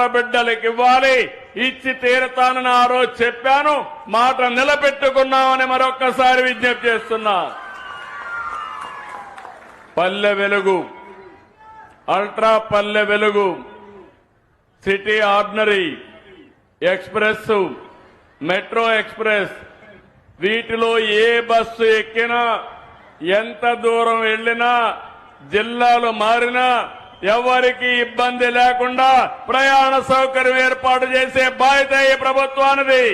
బిడ్డలకు ఇవ్వాలి ఇచ్చి తీరతానని ఆ రోజు చెప్పాను. మాట నిలబెట్టుకున్నామని మరొక్కసారి విజ్ఞప్తి చేస్తున్నా. పల్లె Velugu. Ultra Palle Velugu. City ordinary. Express metro express. వీటిలో ఏ బస్సు ఎక్కినా ఎంత దూరం వెళ్ళినా జిల్లాలు మారినా ఎవరికి ఇబ్బంది లేకుండా ప్రయాణ సౌకర్యం ఏర్పాటు చేసే బాధ్యత ఈ ప్రభుత్వానిది.